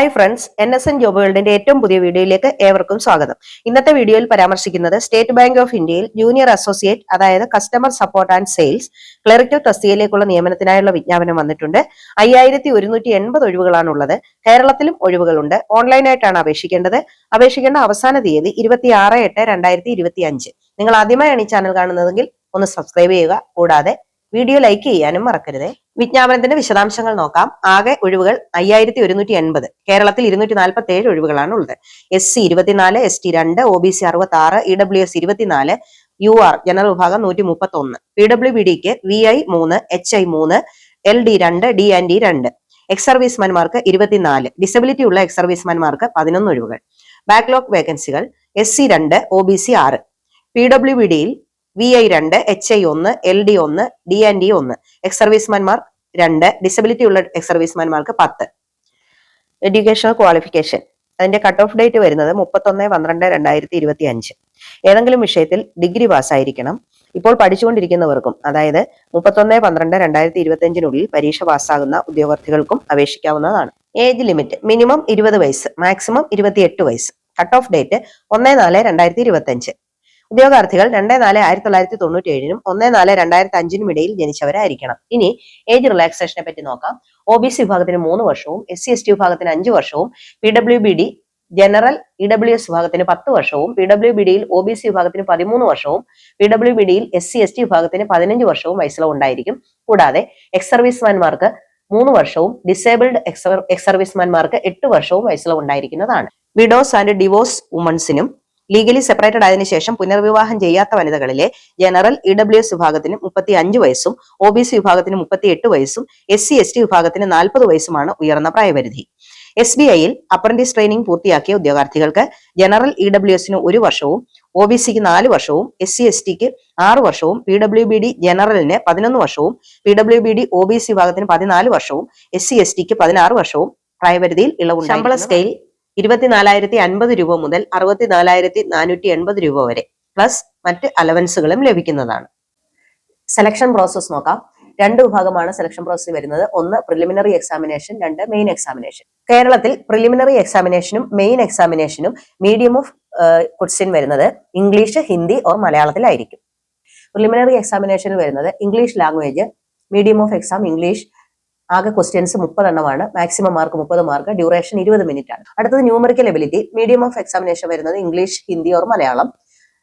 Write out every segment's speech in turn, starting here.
Hi friends N S N job വേൾഡിന്റെ ഏറ്റവും പുതിയ വീഡിയോയിലേക്ക് ഏവർക്കും സ്വാഗതം. ഇന്നത്തെ വീഡിയോയിൽ പരാമർശിക്കുന്നത് സ്റ്റേറ്റ് ബാങ്ക് ഓഫ് ഇന്ത്യയിൽ ജൂനിയർ അസോസിയേറ്റ് അതായത് customer support and sales clerical തസ്തികയിലേക്കുള്ള നിയമനത്തിനായുള്ള വിജ്ഞാപനം വന്നിട്ടുണ്ട്. അയ്യായിരത്തി ഒരുന്നൂറ്റി എൺപത് ഒഴിവുകളാണുള്ളത്. കേരളത്തിലും ഒഴിവുകളുണ്ട്. ഓൺലൈനായിട്ടാണ് അപേക്ഷിക്കേണ്ടത്. അപേക്ഷിക്കേണ്ട അവസാന തീയതി ഇരുപത്തി ആറ് എട്ട് രണ്ടായിരത്തി ഇരുപത്തി അഞ്ച് നിങ്ങൾ ആദ്യമായാണ് ഈ ചാനൽ കാണുന്നതെങ്കിൽ ഒന്ന് സബ്സ്ക്രൈബ് ചെയ്യുക. കൂടാതെ വീഡിയോ ലൈക്ക് ചെയ്യാനും മറക്കരുത്. വിജ്ഞാപനത്തിന്റെ വിശദാംശങ്ങൾ നോക്കാം. ആകെ ഒഴിവുകൾ അയ്യായിരത്തി ഒരുന്നൂറ്റി എൺപത്. കേരളത്തിൽ ഇരുന്നൂറ്റി നാൽപ്പത്തി ഏഴ് ഒഴിവുകളാണ് ഉള്ളത്. എസ് സി ഇരുപത്തിനാല് എസ് ടി രണ്ട് ഒ ബി സി അറുപത്തി ആറ് ഇ ഡബ്ല്യു എസ് ഇരുപത്തിനാല് യു ആർ ജനറൽ വിഭാഗം നൂറ്റി മുപ്പത്തി ഒന്ന് പി ഡബ്ല്യു ബി ഡിക്ക് വി ഐ മൂന്ന് എച്ച് ഐ മൂന്ന് എൽ ഡി രണ്ട് ഡി ആൻഡ് ഡി രണ്ട്. എക്സ് സർവീസ്മാൻമാർക്ക് ഇരുപത്തിനാല്. ഡിസബിലിറ്റി ഉള്ള എക്സ് സർവീസ്മാൻമാർക്ക് പതിനൊന്ന് ഒഴിവുകൾ. ബാക്ക്ലോഗ് വേക്കൻസികൾ എസ് സി രണ്ട് ഒ ബി സി ആറ്. പി ഡബ്ല്യു ബി ഡിയിൽ വി ഐ രണ്ട് എച്ച് ഐ ഒന്ന് എൽ ഡി ഒന്ന് ഡി ആൻഡ് ഡി ഒന്ന്. എക്സ് സർവീസ്മാൻമാർ രണ്ട് ഡിസബിലിറ്റി ഉള്ള എക്സ് സർവീസ്മാൻമാർക്ക് പത്ത്. എഡ്യൂക്കേഷണൽ ക്വാളിഫിക്കേഷൻ അതിന്റെ കട്ട് ഓഫ് ഡേറ്റ് വരുന്നത് മുപ്പത്തൊന്ന് പന്ത്രണ്ട് രണ്ടായിരത്തി ഇരുപത്തി അഞ്ച് ഏതെങ്കിലും വിഷയത്തിൽ ഡിഗ്രി പാസ്സായിരിക്കണം. ഇപ്പോൾ പഠിച്ചുകൊണ്ടിരിക്കുന്നവർക്കും അതായത് മുപ്പത്തൊന്ന് പന്ത്രണ്ട് രണ്ടായിരത്തി ഇരുപത്തി അഞ്ചിനുള്ളിൽ പരീക്ഷ പാസ്സാകുന്ന ഉദ്യോഗാർത്ഥികൾക്കും അപേക്ഷിക്കാവുന്നതാണ്. ഏജ് ലിമിറ്റ് മിനിമം ഇരുപത് വയസ്സ്. മാക്സിമം ഇരുപത്തിയെട്ട് വയസ്സ്. കട്ട് ഓഫ് ഡേറ്റ് ഒന്ന് നാല് രണ്ടായിരത്തി ഇരുപത്തി അഞ്ച് ഉദ്യോഗാർത്ഥികൾ രണ്ട് നാല് ആയിരത്തി തൊള്ളായിരത്തി തൊണ്ണൂറ്റി ഏഴിനും ഒന്ന് നാല് രണ്ടായിരത്തി അഞ്ചിനും ഇടയിൽ ജനിച്ചവരായിരിക്കണം. ഇനി ഏജ് റിലാക്സേഷനെ പറ്റി നോക്കാം. ഒ ബി സി വിഭാഗത്തിന് മൂന്ന് വർഷവും എസ് സി എസ് ടി വിഭാഗത്തിന് അഞ്ച് വർഷവും P W B D general E W S വിഭാഗത്തിന് പത്ത് വർഷവും പി ഡബ്ല്യു ബി ഡിയിൽ ഒ ബി സി വിഭാഗത്തിന് പതിമൂന്ന് വർഷവും പി ഡബ്ല്യു ബി ഡിയിൽ എസ് സി എസ് ടി വിഭാഗത്തിന് പതിനഞ്ച് വർഷവും വയസ്സിലവ് ഉണ്ടായിരിക്കും. കൂടാതെ എക്സ് സർവീസ്മാൻമാർക്ക് മൂന്ന് വർഷവും ഡിസേബിൾഡ് എക്സ് സർവീസ്മാൻമാർക്ക് എട്ട് വർഷവും വയസ്സിലവ് ഉണ്ടായിരിക്കുന്നതാണ്. വിഡോസ് ആൻഡ് ഡിവോഴ്സ് വുമൺസിനും ലീഗലി സെപ്പറേറ്റഡ് ആയതിനു ശേഷം പുനർവിവാഹം ചെയ്യാത്ത വനിതകളിലെ ജനറൽ ഇ ഡബ്ല്യു എസ് വിഭാഗത്തിന് മുപ്പത്തി അഞ്ച് വയസ്സും ഒ ബി സി വിഭാഗത്തിന് മുപ്പത്തി എട്ട് വയസ്സും എസ് സി എസ് ടി വിഭാഗത്തിന് നാൽപ്പത് വയസ്സുമാണ് ഉയർന്ന പ്രായപരിധി. എസ് ബി ഐയിൽ അപ്രന്റീസ് ട്രെയിനിംഗ് പൂർത്തിയാക്കിയ ഉദ്യോഗാർത്ഥികൾക്ക് ജനറൽ ഇ ഡബ്ല്യു എസിന് ഒരു വർഷവും ഒ ബി സിക്ക് നാല് വർഷവും എസ് സി എസ് ടിക്ക് ആറ് വർഷവും പി ഡബ്ല്യു ബി ഡി ജനറലിന് പതിനൊന്ന് വർഷവും P W B D O B C വിഭാഗത്തിന് പതിനാല് വർഷവും എസ് സി എസ് ടിക്ക് പതിനാറ് വർഷവും പ്രായപരിധിയിൽ ഇളവുണ്ട് ശമ്പള സ്കെയിൽ ഇരുപത്തിനാലായിരത്തി അൻപത് രൂപ മുതൽ അറുപത്തിനാലായിരത്തി നാനൂറ്റി എൺപത് രൂപ വരെ പ്ലസ് മറ്റ് അലവൻസുകളും ലഭിക്കുന്നതാണ്. സെലക്ഷൻ പ്രോസസ് നോക്കാം. രണ്ട് വിഭാഗമാണ് സെലക്ഷൻ പ്രോസസ് വരുന്നത്. ഒന്ന് പ്രിലിമിനറി എക്സാമിനേഷൻ രണ്ട് മെയിൻ എക്സാമിനേഷൻ കേരളത്തിൽ പ്രിലിമിനറി എക്സാമിനേഷനും മെയിൻ എക്സാമിനേഷനും മീഡിയം ഓഫ് ക്വസ്റ്റ്യൻ വരുന്നത് ഇംഗ്ലീഷ് ഹിന്ദി ഓർ മലയാളത്തിലായിരിക്കും. പ്രിലിമിനറി എക്സാമിനേഷൻ വരുന്നത് English language medium of exam English ആകെ ക്വസ്റ്റ്യൻസ് മുപ്പതെണ്ണമാണ്. മാക്സിമം മാർക്ക് മുപ്പത് മാർക്ക് ഡ്യൂറേഷൻ ഇരുപത് മിനിറ്റ് ആണ്. അടുത്തത് numerical ability medium of examination വരുന്നത് English Hindi or Malayalam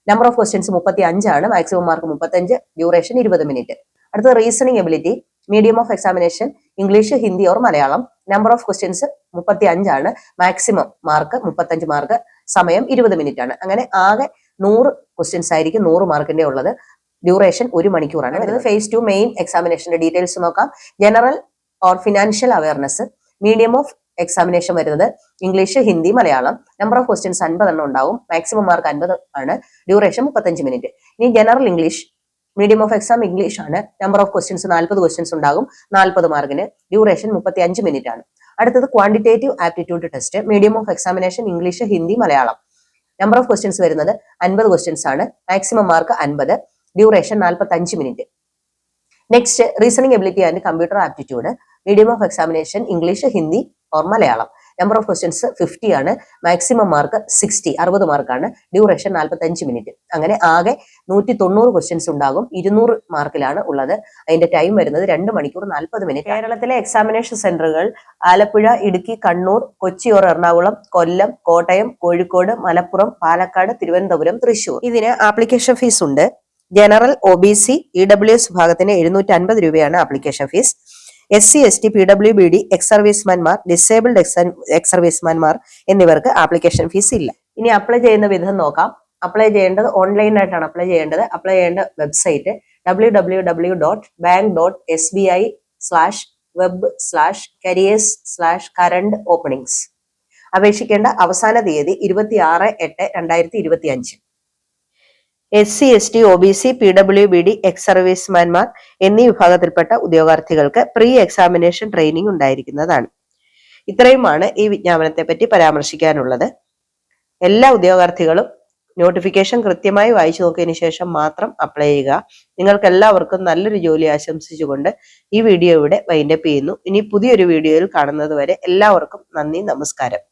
number of questions മുപ്പത്തി അഞ്ചാണ് മാക്സിമം മാർക്ക് മുപ്പത്തഞ്ച് ഡ്യൂറേഷൻ ഇരുപത് മിനിറ്റ് അടുത്തത് reasoning ability medium of examination English Hindi or Malayalam number of questions മുപ്പത്തി അഞ്ചാണ് മാക്സിമം മാർക്ക് മുപ്പത്തഞ്ച് മാർക്ക് സമയം ഇരുപത് മിനിറ്റ് ആണ്. അങ്ങനെ ആകെ നൂറ് ക്വസ്റ്റ്യൻസ് ആയിരിക്കും നൂറ് മാർക്കിന്റെ ഉള്ളത്. ഡ്യൂറേഷൻ ഒരു മണിക്കൂറാണ് അടുത്തത് ഫേസ് ടു മെയിൻ എക്സാമിനേഷന്റെ ഡീറ്റെയിൽസ് നോക്കാം. General or financial awareness medium of examination വരുന്നത് English Hindi Malayalam number of questions അൻപതെണ്ണം ഉണ്ടാവും. മാക്സിമം മാർക്ക് അൻപത് ആണ്. ഡ്യൂറേഷൻ മുപ്പത്തഞ്ച് മിനിറ്റ് ഇനി general English medium of exam English ആണ്. നമ്പർ ഓഫ് ക്വസ്റ്റ്യൻസ് നാൽപ്പത് ക്വസ്റ്റ്യൻസ് ഉണ്ടാകും. നാൽപ്പത് മാർക്കിന് ഡ്യൂറേഷൻ മുപ്പത്തി അഞ്ച് മിനിറ്റ് ആണ്. അടുത്തത് quantitative aptitude test medium of examination English Hindi Malayalam number of questions വരുന്നത് അൻപത് ക്വസ്റ്റ്യൻസ് ആണ്. മാക്സിമം മാർക്ക് അൻപത്. ഡ്യൂറേഷൻ നാൽപ്പത്തി minute next reasoning ability and computer aptitude medium of examination English Hindi or Malayalam number of questions fifty ആണ്. Maximum mark sixty അറുപത് മാർക്കാണ് duration നാൽപ്പത്തഞ്ച് minute അങ്ങനെ ആകെ നൂറ്റി തൊണ്ണൂറ് ക്വസ്റ്റ്യൻസ് ഉണ്ടാകും. ഇരുന്നൂറ് മാർക്കിലാണ് ഉള്ളത്. അതിന്റെ ടൈം വരുന്നത് രണ്ട് മണിക്കൂർ നാൽപ്പത് മിനിറ്റ് കേരളത്തിലെ എക്സാമിനേഷൻ സെന്ററുകൾ ആലപ്പുഴ ഇടുക്കി കണ്ണൂർ കൊച്ചി ഓർ എറണാകുളം കൊല്ലം കോട്ടയം കോഴിക്കോട് മലപ്പുറം പാലക്കാട് തിരുവനന്തപുരം തൃശൂർ ഇതിന് ആപ്ലിക്കേഷൻ ഫീസ് ഉണ്ട്. General O B C E W S വിഭാഗത്തിന് എഴുന്നൂറ്റി അൻപത് രൂപയാണ് application fee S C S T P W B D ex സർവീസ്മാൻമാർ disabled ex സർവീസ്മാൻമാർ എന്നിവർക്ക് ആപ്ലിക്കേഷൻ ഫീസ് ഇല്ല. ഇനി അപ്ലൈ ചെയ്യുന്ന വിധം നോക്കാം. അപ്ലൈ ചെയ്യേണ്ടത് ഓൺലൈനായിട്ടാണ് അപ്ലൈ ചെയ്യേണ്ടത്. അപ്ലൈ ചെയ്യേണ്ട website W W W dot bank dot S B I slash web slash careers slash current openings അപേക്ഷിക്കേണ്ട അവസാന തീയതി ഇരുപത്തി ആറ് എട്ട് രണ്ടായിരത്തി ഇരുപത്തി അഞ്ച് S C S T O B C P W B D ex സർവീസ്മാൻമാർ എന്നീ വിഭാഗത്തിൽപ്പെട്ട ഉദ്യോഗാർത്ഥികൾക്ക് പ്രീ എക്സാമിനേഷൻ ട്രെയിനിങ് ഉണ്ടായിരിക്കുന്നതാണ്. ഇത്രയുമാണ് ഈ വിജ്ഞാപനത്തെ പറ്റി പരാമർശിക്കാനുള്ളത്. എല്ലാ ഉദ്യോഗാർത്ഥികളും നോട്ടിഫിക്കേഷൻ കൃത്യമായി വായിച്ചു നോക്കിയതിനു ശേഷം മാത്രം അപ്ലൈ ചെയ്യുക. നിങ്ങൾക്ക് എല്ലാവർക്കും നല്ലൊരു ജോലി ആശംസിച്ചുകൊണ്ട് ഈ വീഡിയോ ഇവിടെ വൈൻഡപ്പ് ചെയ്യുന്നു. ഇനി പുതിയൊരു വീഡിയോയിൽ കാണുന്നത് വരെ എല്ലാവർക്കും നന്ദി നമസ്കാരം.